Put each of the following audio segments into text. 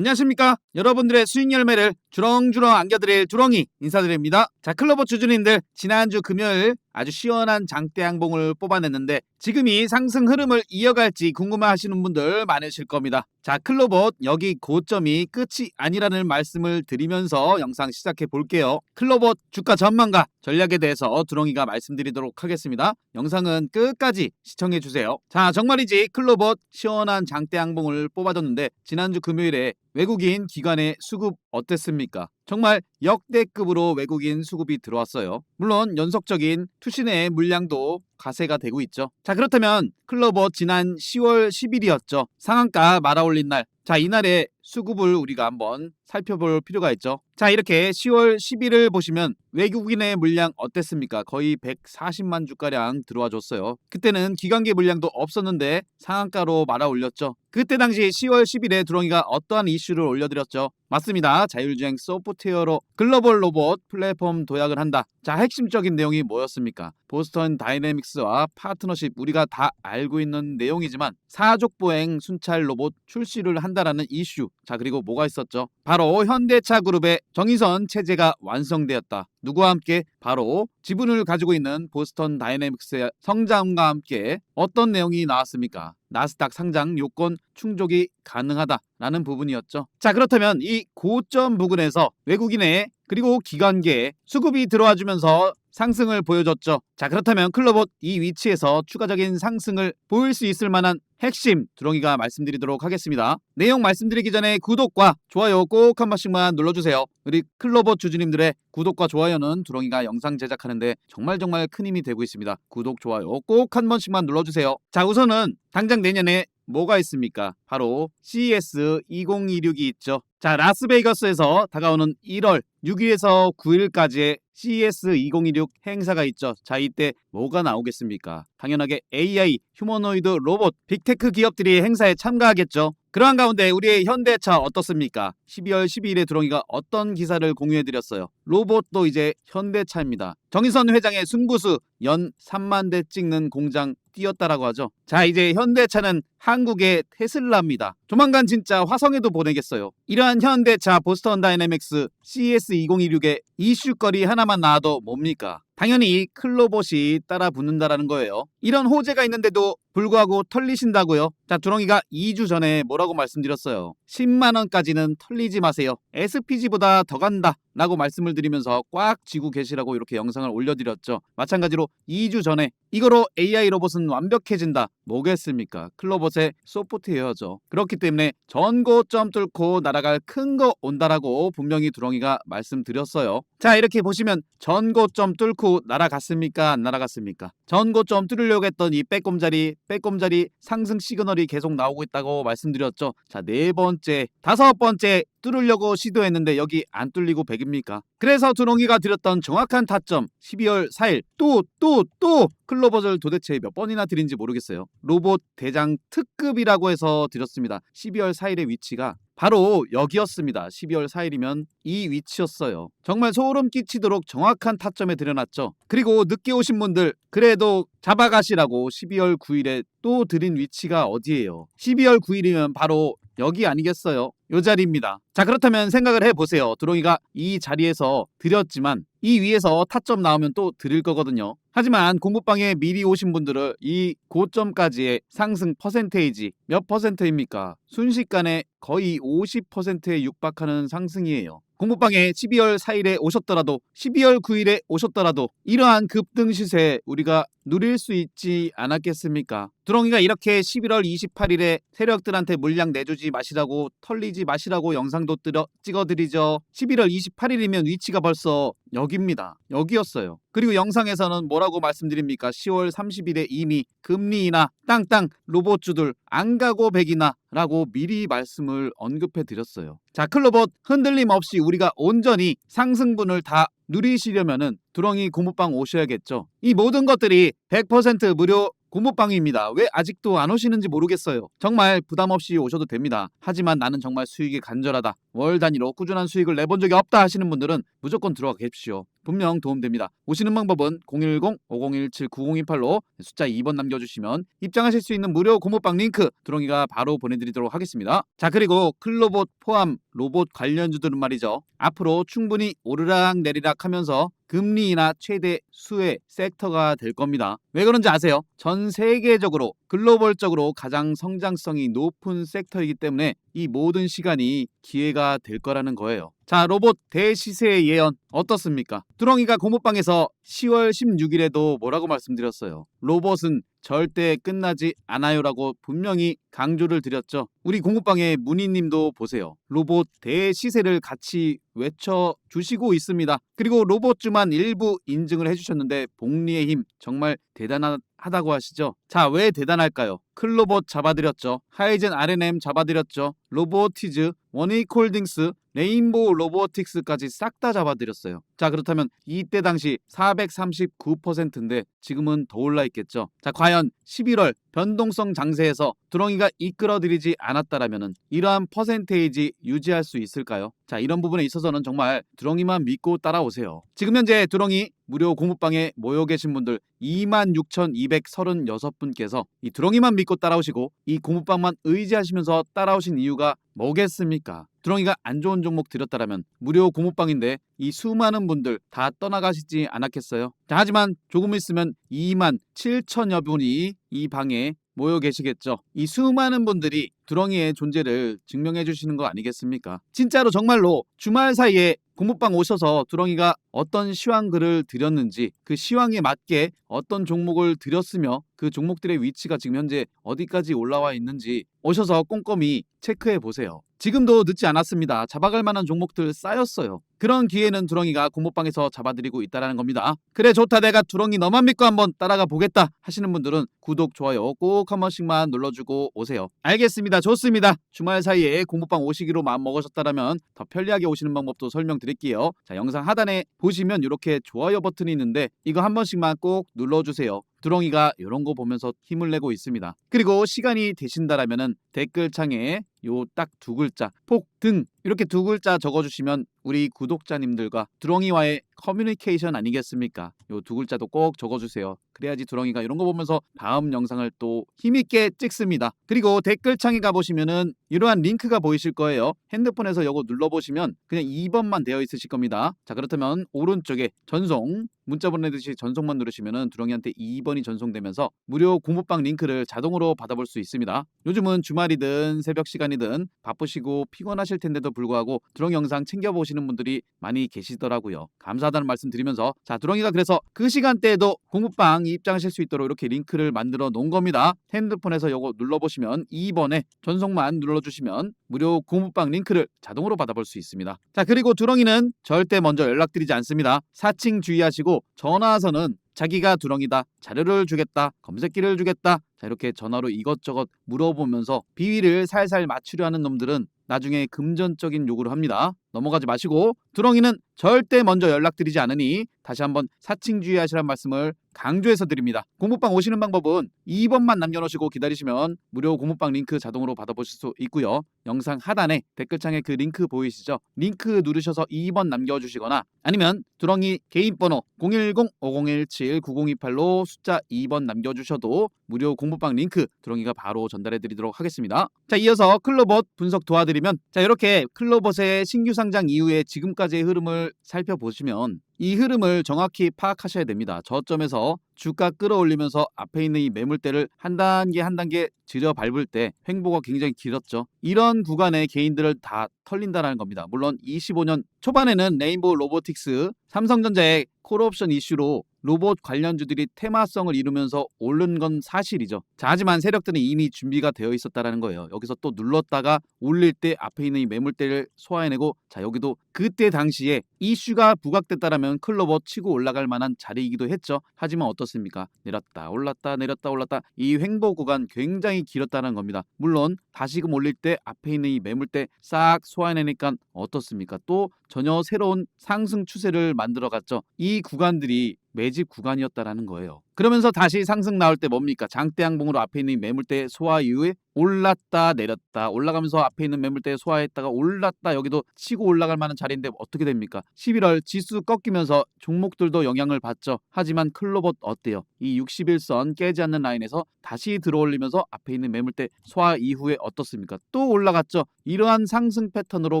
안녕하십니까 여러분들의 수익 열매를 주렁주렁 안겨드릴 주렁이 인사드립니다. 자 클로버 주주님들 지난주 금요일 아주 시원한 장대 양봉을 뽑아냈는데 지금 이 상승 흐름을 이어갈지 궁금해 하시는 분들 많으실 겁니다. 자 클로버 여기 고점이 끝이 아니라는 말씀을 드리면서 영상 시작해 볼게요. 클로버 주가 전망과 전략에 대해서 두렁이가 말씀드리도록 하겠습니다. 영상은 끝까지 시청해 주세요. 자 정말이지 클로버 시원한 장대 양봉을 뽑아줬는데 지난주 금요일에 외국인 기 관의 수급 어땠습니까? 정말 역대급으로 외국인 수급이 들어왔어요. 물론 연속적인 투신의 물량도 가세가 되고 있죠. 자 그렇다면 클로버 지난 10월 10일이었죠. 상한가 말아올린 날. 자 이날의 수급을 우리가 한번 살펴볼 필요가 있죠. 자 이렇게 10월 10일을 보시면 외국인의 물량 어땠습니까? 거의 140만 주가량 들어와 줬어요. 그때는 기관계 물량도 없었는데 상한가로 말아 올렸죠. 그때 당시 10월 10일에 두렁이가 어떠한 이슈를 올려드렸죠? 맞습니다. 자율주행 소프트웨어로 글로벌 로봇 플랫폼 도약을 한다. 자, 핵심적인 내용이 뭐였습니까? 보스턴 다이내믹스와 파트너십 우리가 다 알고 있는 내용이지만 사족 보행 순찰 로봇 출시를 한다라는 이슈. 자, 그리고 뭐가 있었죠? 바로 현대차 그룹의 정의선 체제가 완성되었다. 누구와 함께 바로 지분을 가지고 있는 보스턴 다이내믹스의 성장과 함께 어떤 내용이 나왔습니까? 나스닥 상장 요건 충족이 가능하다라는 부분이었죠. 자, 그렇다면 이 고점 부근에서 외국인의 그리고 기관계에 수급이 들어와 주면서 상승을 보여줬죠. 자, 그렇다면 클로봇 이 위치에서 추가적인 상승을 보일 수 있을 만한 핵심 두렁이가 말씀드리도록 하겠습니다. 내용 말씀드리기 전에 구독과 좋아요 꼭 한 번씩만 눌러주세요. 우리 클로버 주주님들의 구독과 좋아요는 두렁이가 영상 제작하는데 정말 정말 큰 힘이 되고 있습니다. 구독, 좋아요 꼭 한 번씩만 눌러주세요. 자, 우선은 당장 내년에 뭐가 있습니까? 바로 CES 2026이 있죠. 자, 라스베이거스에서 다가오는 1월 6일에서 9일까지의 CES 2026 행사가 있죠. 자, 이때 뭐가 나오겠습니까? 당연하게 AI, 휴머노이드 로봇, 빅테크 기업들이 행사에 참가하겠죠. 그러한 가운데 우리의 현대차 어떻습니까? 12월 12일에 두렁이가 어떤 기사를 공유해드렸어요. 로봇도 이제 현대차입니다. 정의선 회장의 승부수 연 3만 대 찍는 공장 띄었다라고 하죠. 자 이제 현대차는 한국의 테슬라입니다. 조만간 진짜 화성에도 보내겠어요. 이러한 현대차 보스턴 다이내믹스 CES 2026의 이슈거리 하나만 나와도 뭡니까? 당연히 클로봇이 따라 붙는다라는 거예요. 이런 호재가 있는데도 불구하고 털리신다고요? 자, 두렁이가 2주 전에 뭐라고 말씀드렸어요. 10만 원까지는 털리지 마세요. SPG보다 더 간다. 라고 말씀을 드리면서 꽉 쥐고 계시라고 이렇게 영상을 올려드렸죠. 마찬가지로 2주 전에 이거로 AI 로봇은 완벽해진다. 뭐겠습니까? 클로봇의 소프트웨어죠. 그렇기 때문에 전고점 뚫고 날아갈 큰 거 온다라고 분명히 두렁이가 말씀드렸어요. 자 이렇게 보시면 전고점 뚫고 날아갔습니까? 안 날아갔습니까? 전고점 뚫으려고 했던 이 빼꼼자리 빼꼼자리 상승 시그널이 계속 나오고 있다고 말씀드렸죠. 자 네 번째 다섯 번째 뚫으려고 시도했는데 여기 안 뚫리고 100입니까? 그래서 두렁이가 드렸던 정확한 타점 12월 4일 또 또 또 클로버를 도대체 몇 번이나 드린지 모르겠어요. 로봇 대장 특급이라고 해서 드렸습니다. 12월 4일의 위치가 바로 여기였습니다. 12월 4일이면 이 위치였어요. 정말 소름 끼치도록 정확한 타점에 들여놨죠. 그리고 늦게 오신 분들 그래도 잡아가시라고 12월 9일에 또 드린 위치가 어디예요? 12월 9일이면 바로 여기 아니겠어요? 요 자리입니다. 자 그렇다면 생각을 해보세요. 드롱이가 이 자리에서 드렸지만 이 위에서 타점 나오면 또 드릴 거거든요. 하지만 공부방에 미리 오신 분들은 이 고점까지의 상승 퍼센테이지 몇 퍼센트입니까? 순식간에 거의 50%에 육박하는 상승이에요. 공부방에 12월 4일에 오셨더라도 12월 9일에 오셨더라도 이러한 급등 시세 우리가 누릴 수 있지 않았겠습니까? 두렁이가 이렇게 11월 28일에 세력들한테 물량 내주지 마시라고 털리지 마시라고 영상도 뜨려, 찍어드리죠. 11월 28일이면 위치가 벌써 여기입니다. 여기였어요. 그리고 영상에서는 뭐라고 말씀드립니까? 10월 30일에 이미 금리 인하 땅땅 로봇주들 안 가고 백이나 라고 미리 말씀을 언급해 드렸어요. 자, 클로봇 흔들림 없이 우리가 온전히 상승분을 다 누리시려면은 두렁이 고무빵 오셔야겠죠. 이 모든 것들이 100% 무료 고무빵입니다. 왜 아직도 안 오시는지 모르겠어요. 정말 부담 없이 오셔도 됩니다. 하지만 나는 정말 수익이 간절하다. 월 단위로 꾸준한 수익을 내본 적이 없다 하시는 분들은 무조건 들어가 계십시오. 분명 도움됩니다. 오시는 방법은 010-5017-9028로 숫자 2번 남겨주시면 입장하실 수 있는 무료 고모방 링크 두렁이가 바로 보내드리도록 하겠습니다. 자 그리고 클로봇 포함 로봇 관련주들은 말이죠. 앞으로 충분히 오르락 내리락 하면서 금리 인하 최대 수혜 섹터가 될 겁니다. 왜 그런지 아세요? 전 세계적으로 글로벌적으로 가장 성장성이 높은 섹터이기 때문에 이 모든 시간이 기회가 될 거라는 거예요. 자, 로봇 대시세의 예언 어떻습니까? 두렁이가 고모방에서 10월 16일에도 뭐라고 말씀드렸어요. 로봇은 절대 끝나지 않아요라고 분명히 강조를 드렸죠. 우리 공부방의 문희님도 보세요. 로봇 대시세를 같이 외쳐 주시고 있습니다. 그리고 로봇주만 일부 인증을 해주셨는데 복리의 힘 정말 대단하다고 하시죠. 자, 왜 대단할까요? 클로봇 잡아드렸죠. 하이젠 R&M 잡아드렸죠. 로보티즈, 원익홀딩스, 레인보우 로보틱스까지 싹 다 잡아드렸어요. 자 그렇다면 이때 당시 439%인데 지금은 더 올라 있겠죠. 자 과연 11월 변동성 장세에서 두렁이가 이끌어들이지 않았다라면 이러한 퍼센테이지 유지할 수 있을까요? 자 이런 부분에 있어서는 정말 두렁이만 믿고 따라오세요. 지금 현재 두렁이 무료 공부방에 모여 계신 분들 26,236분 께서 이 두렁이만 믿고 따라오시고 이 공부방만 의지하시면서 따라오신 이유가 뭐겠습니까? 두렁이가 안 좋은 종목 드렸다라면 무료 고모방인데 이 수많은 분들 다 떠나가시지 않았겠어요? 자, 하지만 조금 있으면 2만 7천여 분이 이 방에 모여 계시겠죠. 이 수많은 분들이 두렁이의 존재를 증명해 주시는 거 아니겠습니까? 진짜로 정말로 주말 사이에 공부방 오셔서 두렁이가 어떤 시황글을 드렸는지 그 시황에 맞게 어떤 종목을 드렸으며 그 종목들의 위치가 지금 현재 어디까지 올라와 있는지 오셔서 꼼꼼히 체크해 보세요. 지금도 늦지 않았습니다. 잡아갈 만한 종목들 쌓였어요. 그런 기회는 두렁이가 공모방에서 잡아드리고 있다는 겁니다. 그래 좋다 내가 두렁이 너만 믿고 한번 따라가 보겠다 하시는 분들은 구독, 좋아요 꼭 한 번씩만 눌러주고 오세요. 알겠습니다. 좋습니다. 주말 사이에 공모방 오시기로 마음 먹으셨다면 더 편리하게 오시는 방법도 설명드릴게요. 자 영상 하단에 보시면 이렇게 좋아요 버튼이 있는데 이거 한 번씩만 꼭 눌러주세요. 두렁이가 이런 거 보면서 힘을 내고 있습니다. 그리고 시간이 되신다라면은 댓글창에 요 딱 두 글자 폭등 이렇게 두 글자 적어주시면 우리 구독자님들과 두렁이와의 커뮤니케이션 아니겠습니까? 요 두 글자도 꼭 적어주세요. 그래야지 두렁이가 이런 거 보면서 다음 영상을 또 힘있게 찍습니다. 그리고 댓글창에 가보시면은 이러한 링크가 보이실 거예요. 핸드폰에서 요거 눌러보시면 그냥 2번만 되어 있으실 겁니다. 자 그렇다면 오른쪽에 전송 문자 보내듯이 전송만 누르시면은 두렁이한테 2번이 전송되면서 무료 공부방 링크를 자동으로 받아볼 수 있습니다. 요즘은 주말이든 새벽 시간이든 바쁘시고 피곤하실 텐데도 불구하고 두렁이 영상 챙겨보시는 분들이 많이 계시더라고요. 감사하다는 말씀 드리면서 자 두렁이가 그래서 그 시간대에도 공부방 입장하실 수 있도록 이렇게 링크를 만들어 놓은 겁니다. 핸드폰에서 요거 눌러보시면 2번에 전송만 눌러 주시면 무료 공부방 링크를 자동으로 받아볼 수 있습니다. 자 그리고 두렁이는 절대 먼저 연락드리지 않습니다. 사칭 주의하시고 전화 와서는 자기가 두렁이다, 자료를 주겠다, 검색기를 주겠다. 자 이렇게 전화로 이것저것 물어보면서 비위를 살살 맞추려 하는 놈들은 나중에 금전적인 요구를 합니다. 넘어가지 마시고 두렁이는 절대 먼저 연락드리지 않으니 다시 한번 사칭 주의하시란 말씀을 강조해서 드립니다. 공부방 오시는 방법은 2번만 남겨놓으시고 기다리시면 무료 공부방 링크 자동으로 받아보실 수 있고요. 영상 하단에 댓글창에 그 링크 보이시죠? 링크 누르셔서 2번 남겨주시거나 아니면 두렁이 개인 번호 010-5017-9028로 숫자 2번 남겨주셔도 무료 공부방 링크 두렁이가 바로 전달해드리도록 하겠습니다. 자 이어서 클로봇 분석 도와드리면 자 이렇게 클로봇의 신규 상장 이후에 지금까지의 흐름을 살펴보시면 이 흐름을 정확히 파악하셔야 됩니다. 저점에서 주가 끌어올리면서 앞에 있는 이 매물대를 한 단계 한 단계 들여 밟을 때 횡보가 굉장히 길었죠. 이런 구간에 개인들을 다 털린다는 겁니다. 물론 25년 초반에는 레인보우 로보틱스, 삼성전자의 콜옵션 이슈로 로봇 관련주들이 테마성을 이루면서 오른 건 사실이죠. 자, 하지만 세력들은 이미 준비가 되어 있었다라는 거예요. 여기서 또 눌렀다가 올릴 때 앞에 있는 이 매물대를 소화해내고 자, 여기도 그때 당시에 이슈가 부각됐다라면 클로버 치고 올라갈 만한 자리이기도 했죠. 하지만 어떻습니까? 내렸다 올랐다 내렸다 올랐다 이 횡보 구간 굉장히 길었다는 겁니다. 물론 다시금 올릴 때 앞에 있는 이 매물대 싹 소화해내니까 어떻습니까? 또 전혀 새로운 상승 추세를 만들어 갔죠. 이 구간들이 매집 구간이었다라는 거예요. 그러면서 다시 상승 나올 때 뭡니까? 장대 양봉으로 앞에 있는 매물대 소화 이후에 올랐다 내렸다 올라가면서 앞에 있는 매물대 소화했다가 올랐다 여기도 치고 올라갈 만한 자리인데 어떻게 됩니까? 11월 지수 꺾이면서 종목들도 영향을 받죠. 하지만 클로봇 어때요? 이 61선 깨지 않는 라인에서 다시 들어올리면서 앞에 있는 매물대 소화 이후에 어떻습니까? 또 올라갔죠. 이러한 상승 패턴으로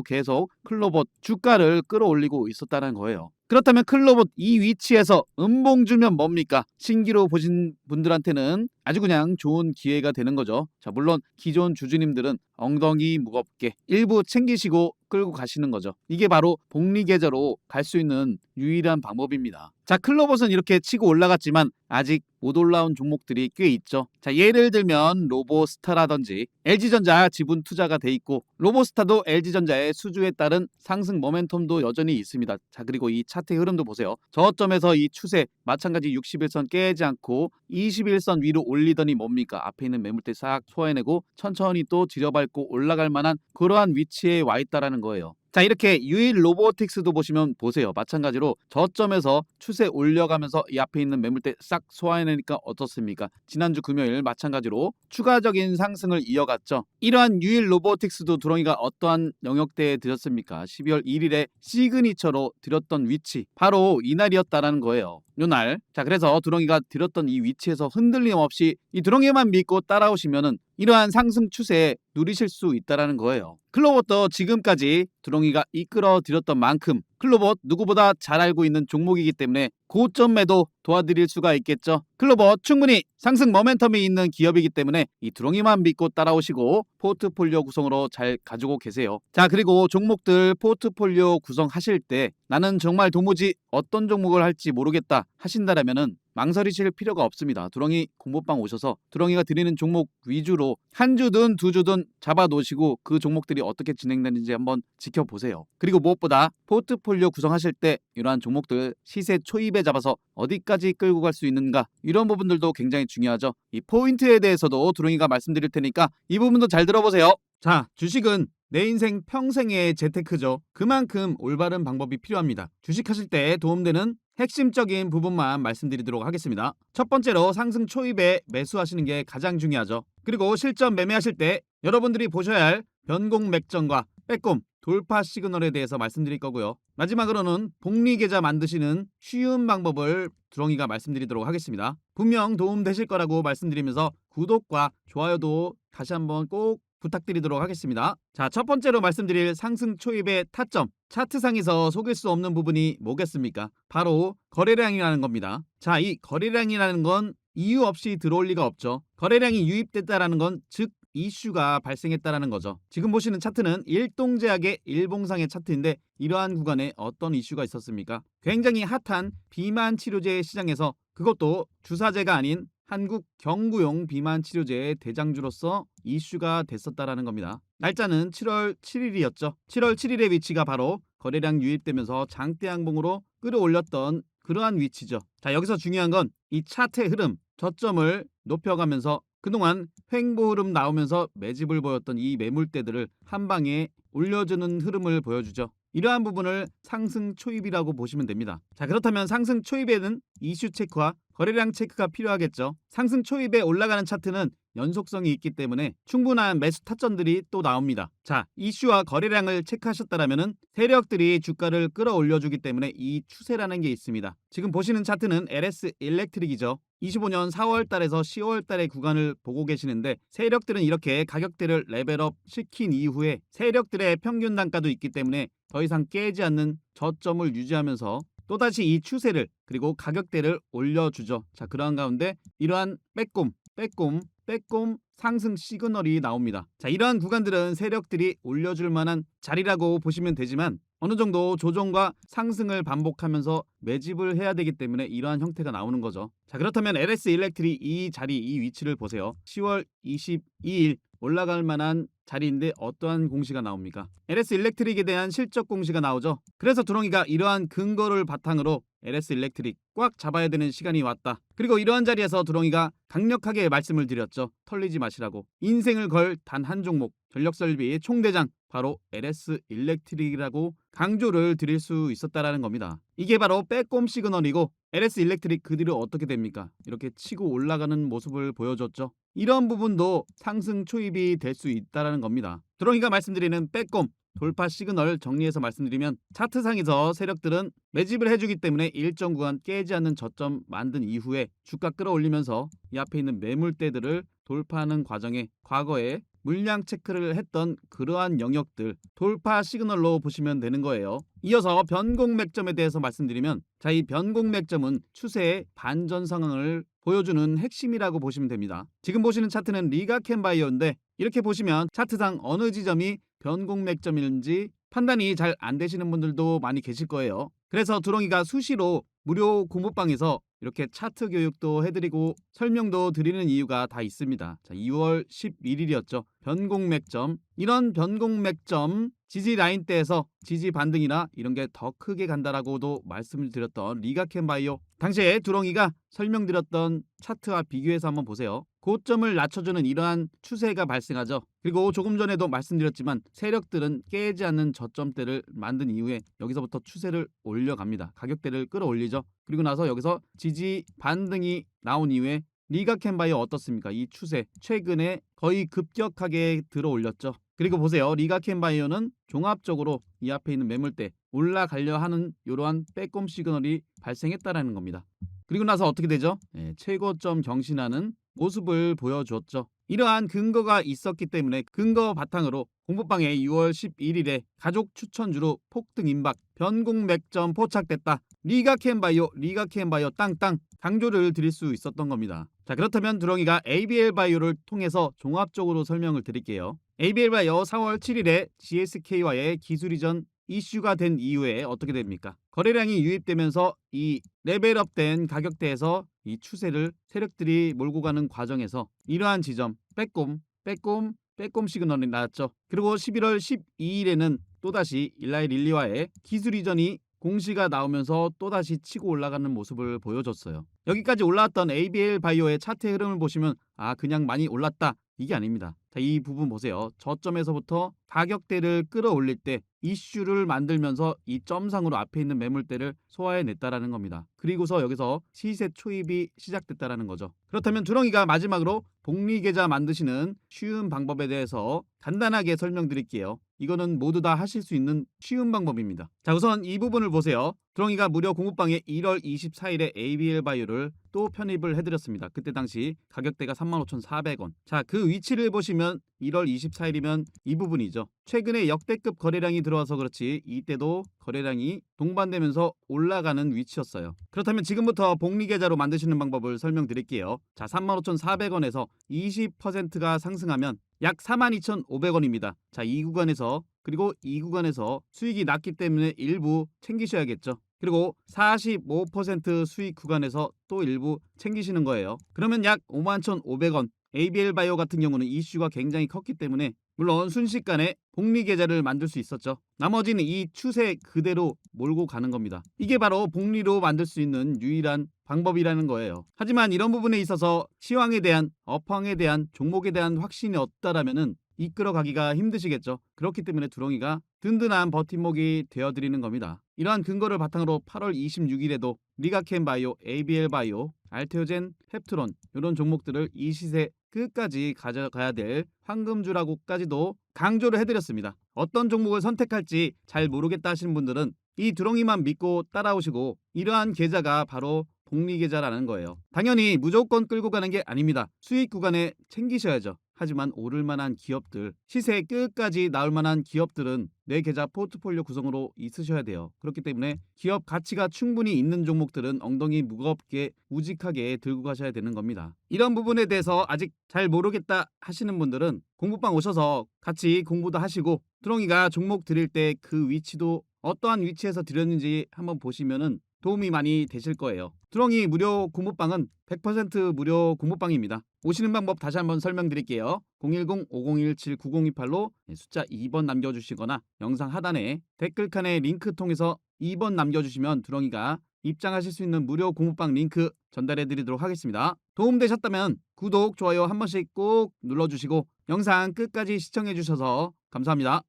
계속 클로봇 주가를 끌어올리고 있었다는 거예요. 그렇다면 클로봇 이 위치에서 음봉 주면 뭡니까? 신기로 보신 분들한테는 아주 그냥 좋은 기회가 되는 거죠. 자, 물론 기존 주주님들은 엉덩이 무겁게 일부 챙기시고 끌고 가시는 거죠. 이게 바로 복리 계좌로 갈 수 있는 유일한 방법입니다. 자, 클로봇은 이렇게 치고 올라갔지만 아직 못 올라온 종목들이 꽤 있죠. 자, 예를 들면 로보스타라든지 LG전자 지분 투자가 돼 있고 로보스타도 LG전자의 수주에 따른 상승 모멘텀도 여전히 있습니다. 자, 그리고 이 차트 흐름도 보세요. 저점에서 이 추세 마찬가지 61선 깨지 않고 21선 위로 올리더니 뭡니까? 앞에 있는 매물대 싹 소화해내고 천천히 또 지려밟고 올라갈 만한 그러한 위치에 와 있다라는 거예요. 자 이렇게 유일 로보틱스도 보시면 보세요. 마찬가지로 저점에서 추세 올려가면서 이 앞에 있는 매물대 싹 소화해내니까 어떻습니까? 지난주 금요일 마찬가지로 추가적인 상승을 이어갔죠. 이러한 유일 로보틱스도 두렁이가 어떠한 영역대에 들었습니까? 12월 1일에 시그니처로 들었던 위치 바로 이날이었다라는 거예요. 요날. 자 그래서 두렁이가 들었던 이 위치에서 흔들림 없이 이 두렁이만 믿고 따라오시면은 이러한 상승 추세에 누리실 수 있다라는 거예요. 클로봇도 지금까지 두렁이가 이끌어 드렸던 만큼 클로봇 누구보다 잘 알고 있는 종목이기 때문에 고점 매도 도와드릴 수가 있겠죠. 클로봇 충분히 상승 모멘텀이 있는 기업이기 때문에 이 두렁이만 믿고 따라오시고 포트폴리오 구성으로 잘 가지고 계세요. 자 그리고 종목들 포트폴리오 구성하실 때 나는 정말 도무지 어떤 종목을 할지 모르겠다 하신다라면은 망설이 실 필요가 없습니다. 두렁이 공모방 오셔서 두렁이가 드리는 종목 위주로 한 주든 두 주든 잡아 놓으시고 그 종목들이 어떻게 진행되는지 한번 지켜보세요. 그리고 무엇보다 포트폴리오 구성하실 때 이러한 종목들 시세 초입에 잡아서 어디까지 끌고 갈 수 있는가 이런 부분들도 굉장히 중요하죠. 이 포인트에 대해서도 두렁이가 말씀드릴 테니까 이 부분도 잘 들어보세요. 자, 주식은 내 인생 평생의 재테크죠. 그만큼 올바른 방법이 필요합니다. 주식하실 때 도움되는 핵심적인 부분만 말씀드리도록 하겠습니다. 첫 번째로 상승 초입에 매수하시는 게 가장 중요하죠. 그리고 실전 매매하실 때 여러분들이 보셔야 할 변공 맥점과 빼꼼 돌파 시그널에 대해서 말씀드릴 거고요. 마지막으로는 복리 계좌 만드시는 쉬운 방법을 두렁이가 말씀드리도록 하겠습니다. 분명 도움 되실 거라고 말씀드리면서 구독과 좋아요도 다시 한번 꼭 부탁드리도록 하겠습니다. 자, 첫 번째로 말씀드릴 상승 초입의 타점. 차트상에서 속일 수 없는 부분이 뭐겠습니까? 바로 거래량이라는 겁니다. 자, 이 거래량이라는 건 이유 없이 들어올 리가 없죠. 거래량이 유입됐다라는 건 즉 이슈가 발생했다라는 거죠. 지금 보시는 차트는 일동제약의 일봉상의 차트인데 이러한 구간에 어떤 이슈가 있었습니까? 굉장히 핫한 비만 치료제 시장에서 그것도 주사제가 아닌 한국 경구용 비만 치료제의 대장주로서 이슈가 됐었다라는 겁니다. 날짜는 7월 7일이었죠. 7월 7일의 위치가 바로 거래량 유입되면서 장대 양봉으로 끌어올렸던 그러한 위치죠. 자, 여기서 중요한 건 이 차트의 흐름, 저점을 높여가면서 그동안 횡보 흐름 나오면서 매집을 보였던 이 매물대들을 한 방에 올려주는 흐름을 보여주죠. 이러한 부분을 상승 초입이라고 보시면 됩니다. 자, 그렇다면 상승 초입에는 이슈 체크와 거래량 체크가 필요하겠죠. 상승 초입에 올라가는 차트는 연속성이 있기 때문에 충분한 매수 타점들이 또 나옵니다. 자, 이슈와 거래량을 체크하셨다라면은 세력들이 주가를 끌어올려주기 때문에 이 추세라는 게 있습니다. 지금 보시는 차트는 LS 일렉트릭이죠. 25년 4월 달에서 10월 달의 구간을 보고 계시는데 세력들은 이렇게 가격대를 레벨업 시킨 이후에 세력들의 평균 단가도 있기 때문에 더 이상 깨지 않는 저점을 유지하면서 또다시 이 추세를 그리고 가격대를 올려주죠. 자, 그러한 가운데 이러한 빼꼼, 빼꼼, 빼꼼 상승 시그널이 나옵니다. 자, 이러한 구간들은 세력들이 올려줄 만한 자리라고 보시면 되지만 어느 정도 조정과 상승을 반복하면서 매집을 해야 되기 때문에 이러한 형태가 나오는 거죠. 자, 그렇다면 LS 일렉트리 이 자리, 이 위치를 보세요. 10월 22일 올라갈 만한 자리인데 어떠한 공시가 나옵니까? LS 일렉트릭에 대한 실적 공시가 나오죠. 그래서 두렁이가 이러한 근거를 바탕으로 LS 일렉트릭 꽉 잡아야 되는 시간이 왔다. 그리고 이러한 자리에서 두렁이가 강력하게 말씀을 드렸죠. 털리지 마시라고. 인생을 걸 단 한 종목 전력설비 총대장 바로 LS 일렉트릭이라고 강조를 드릴 수 있었다라는 겁니다. 이게 바로 빼꼼 시그널이고 LS 일렉트릭 그 뒤로 어떻게 됩니까? 이렇게 치고 올라가는 모습을 보여줬죠. 이런 부분도 상승 초입이 될 수 있다라는 겁니다. 드롱이가 말씀드리는 빼꼼 돌파 시그널 정리해서 말씀드리면 차트상에서 세력들은 매집을 해주기 때문에 일정 구간 깨지 않는 저점 만든 이후에 주가 끌어올리면서 이 앞에 있는 매물대들을 돌파하는 과정에 과거에 물량 체크를 했던 그러한 영역들 돌파 시그널로 보시면 되는 거예요. 이어서 변곡 맥점에 대해서 말씀드리면 자 이 변곡 맥점은 추세의 반전 상황을 보여주는 핵심이라고 보시면 됩니다. 지금 보시는 차트는 리가켄 바이오인데 이렇게 보시면 차트상 어느 지점이 변곡 맥점인지 판단이 잘 안 되시는 분들도 많이 계실 거예요. 그래서 두렁이가 수시로 무료 공부방에서 이렇게 차트 교육도 해드리고 설명도 드리는 이유가 다 있습니다. 자, 2월 11일이었죠. 변곡 맥점. 이런 변곡 맥점 지지 라인대에서 지지 반등이나 이런 게 더 크게 간다라고도 말씀을 드렸던 리가켄 바이오. 당시에 두렁이가 설명드렸던 차트와 비교해서 한번 보세요. 고점을 낮춰주는 이러한 추세가 발생하죠. 그리고 조금 전에도 말씀드렸지만 세력들은 깨지 않는 저점대를 만든 이후에 여기서부터 추세를 올려갑니다. 가격대를 끌어올리죠. 그리고 나서 여기서 지지 반등이 나온 이후에 리가켄바이오 어떻습니까? 이 추세 최근에 거의 급격하게 들어 올렸죠. 그리고 보세요. 리가켄바이오는 종합적으로 이 앞에 있는 매물대 올라가려 하는 이러한 빼꼼 시그널이 발생했다라는 겁니다. 그리고 나서 어떻게 되죠? 예, 최고점 경신하는 모습을 보여줬죠. 이러한 근거가 있었기 때문에 근거 바탕으로 공부방에 6월 11일에 가족 추천주로 폭등 임박 변곡 맥점 포착됐다. 리가켄바이오 리가켄바이오 땅땅 강조를 드릴 수 있었던 겁니다. 자 그렇다면 두렁이가 ABL 바이오를 통해서 종합적으로 설명을 드릴게요. ABL 바이오 4월 7일에 GSK와의 기술 이전 이슈가 된 이후에 어떻게 됩니까? 거래량이 유입되면서 이 레벨업된 가격대에서 이 추세를 세력들이 몰고 가는 과정에서 이러한 지점 빼꼼 빼꼼 빼꼼 시그널이 나왔죠. 그리고 11월 12일에는 또다시 일라이 릴리와의 기술 이전이 공시가 나오면서 또다시 치고 올라가는 모습을 보여줬어요. 여기까지 올라왔던 ABL 바이오의 차트의 흐름을 보시면 아 그냥 많이 올랐다 이게 아닙니다. 자, 이 부분 보세요. 저점에서부터 가격대를 끌어올릴 때 이슈를 만들면서 이 점상으로 앞에 있는 매물대를 소화해냈다라는 겁니다. 그리고서 여기서 시세 초입이 시작됐다라는 거죠. 그렇다면 두렁이가 마지막으로 복리 계좌 만드시는 쉬운 방법에 대해서 간단하게 설명드릴게요. 이거는 모두 다 하실 수 있는 쉬운 방법입니다. 자, 우선 이 부분을 보세요. 두렁이가 무료 공부방에 1월 24일에 ABL 바이오를 또 편입을 해드렸습니다. 그때 당시 가격대가 35,400원. 자, 그 위치를 보시면 1월 24일이면 이 부분이죠. 최근에 역대급 거래량이 들어와서 그렇지 이때도 거래량이 동반되면서 올라가는 위치였어요. 그렇다면 지금부터 복리 계좌로 만드시는 방법을 설명드릴게요. 자, 35,400원에서 20%가 상승하면 약 42,500원입니다. 자, 이 구간에서 그리고 이 구간에서 수익이 낮기 때문에 일부 챙기셔야겠죠. 그리고 45% 수익 구간에서 또 일부 챙기시는 거예요. 그러면 약 51,500원. ABL 바이오 같은 경우는 이슈가 굉장히 컸기 때문에 물론 순식간에 복리 계좌를 만들 수 있었죠. 나머지는 이 추세 그대로 몰고 가는 겁니다. 이게 바로 복리로 만들 수 있는 유일한 방법이라는 거예요. 하지만 이런 부분에 있어서 시황에 대한 업황에 대한 종목에 대한 확신이 없다라면은 이끌어가기가 힘드시겠죠. 그렇기 때문에 두렁이가 든든한 버팀목이 되어드리는 겁니다. 이러한 근거를 바탕으로 8월 26일에도 리가켄 바이오, ABL 바이오, 알테오젠, 펩트론 이런 종목들을 이 시세 끝까지 가져가야 될 황금주라고까지도 강조를 해드렸습니다. 어떤 종목을 선택할지 잘 모르겠다 하시는 분들은 이 두렁이만 믿고 따라오시고 이러한 계좌가 바로 복리 계좌라는 거예요. 당연히 무조건 끌고 가는 게 아닙니다. 수익 구간에 챙기셔야죠. 하지만 오를 만한 기업들, 시세 끝까지 나올 만한 기업들은 내 계좌 포트폴리오 구성으로 있으셔야 돼요. 그렇기 때문에 기업 가치가 충분히 있는 종목들은 엉덩이 무겁게 우직하게 들고 가셔야 되는 겁니다. 이런 부분에 대해서 아직 잘 모르겠다 하시는 분들은 공부방 오셔서 같이 공부도 하시고 두렁이가 종목 드릴 때 그 위치도 어떠한 위치에서 드렸는지 한번 보시면은 도움이 많이 되실 거예요. 두렁이 무료 공부방은 100% 무료 공부방입니다. 오시는 방법 다시 한번 설명드릴게요. 010-5017-9028로 숫자 2번 남겨주시거나 영상 하단에 댓글칸에 링크 통해서 2번 남겨주시면 두렁이가 입장하실 수 있는 무료 공부방 링크 전달해 드리도록 하겠습니다. 도움되셨다면 구독, 좋아요 한 번씩 꼭 눌러주시고 영상 끝까지 시청해 주셔서 감사합니다.